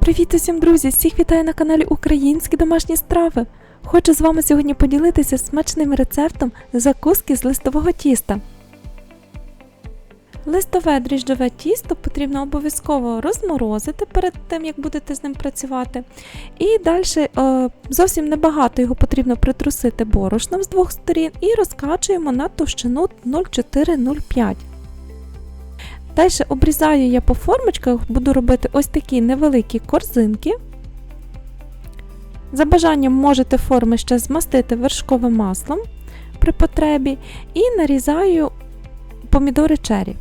Привіт усім, друзі! Всіх вітаю на каналі Українські домашні страви. Хочу з вами сьогодні поділитися смачним рецептом закуски з листового тіста. Листове дріжджове тісто потрібно обов'язково розморозити перед тим, як будете з ним працювати. І далі е, зовсім небагато його потрібно притрусити борошном з двох сторін і розкачуємо на товщину 0,4-0,5. Далі обрізаю я по формочках, буду робити ось такі невеликі корзинки. За бажанням можете форми ще змастити вершковим маслом при потребі і нарізаю помідори чері.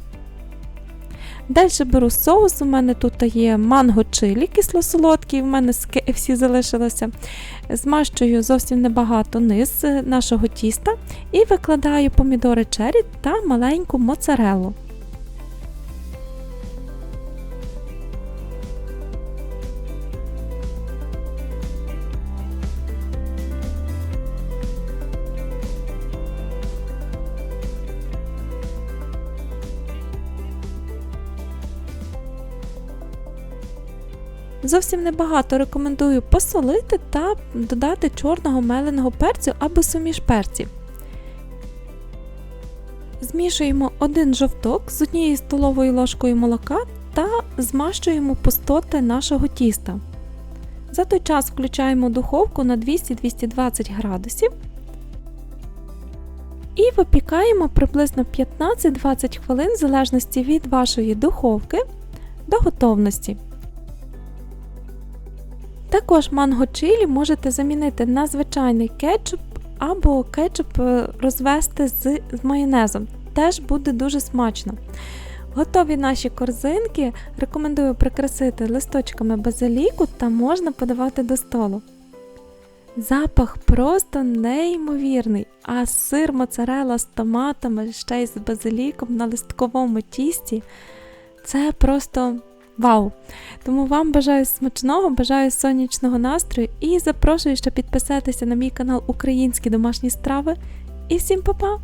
Далі беру соус, у мене тут є манго чилі кисло-солодкий, в мене з KFC залишилося. Змащую зовсім небагато низ нашого тіста і викладаю помідори чері та маленьку моцарелу. Зовсім небагато рекомендую посолити та додати чорного меленого перцю або суміш перців. Змішуємо один жовток з однією столовою ложкою молока та змащуємо пустоти нашого тіста. За той час включаємо духовку на 200-220 градусів і випікаємо приблизно 15-20 хвилин в залежності від вашої духовки до готовності. Також манго чилі можете замінити на звичайний кетчуп або кетчуп розвести з майонезом. Теж буде дуже смачно. Готові наші корзинки. Рекомендую прикрасити листочками базиліку та можна подавати до столу. Запах просто неймовірний, а сир моцарела з томатами, ще й з базиліком на листковому тісті це просто Вау! Тому вам бажаю смачного, бажаю сонячного настрою і запрошую ще підписатися на мій канал Українські домашні страви. І всім па-па!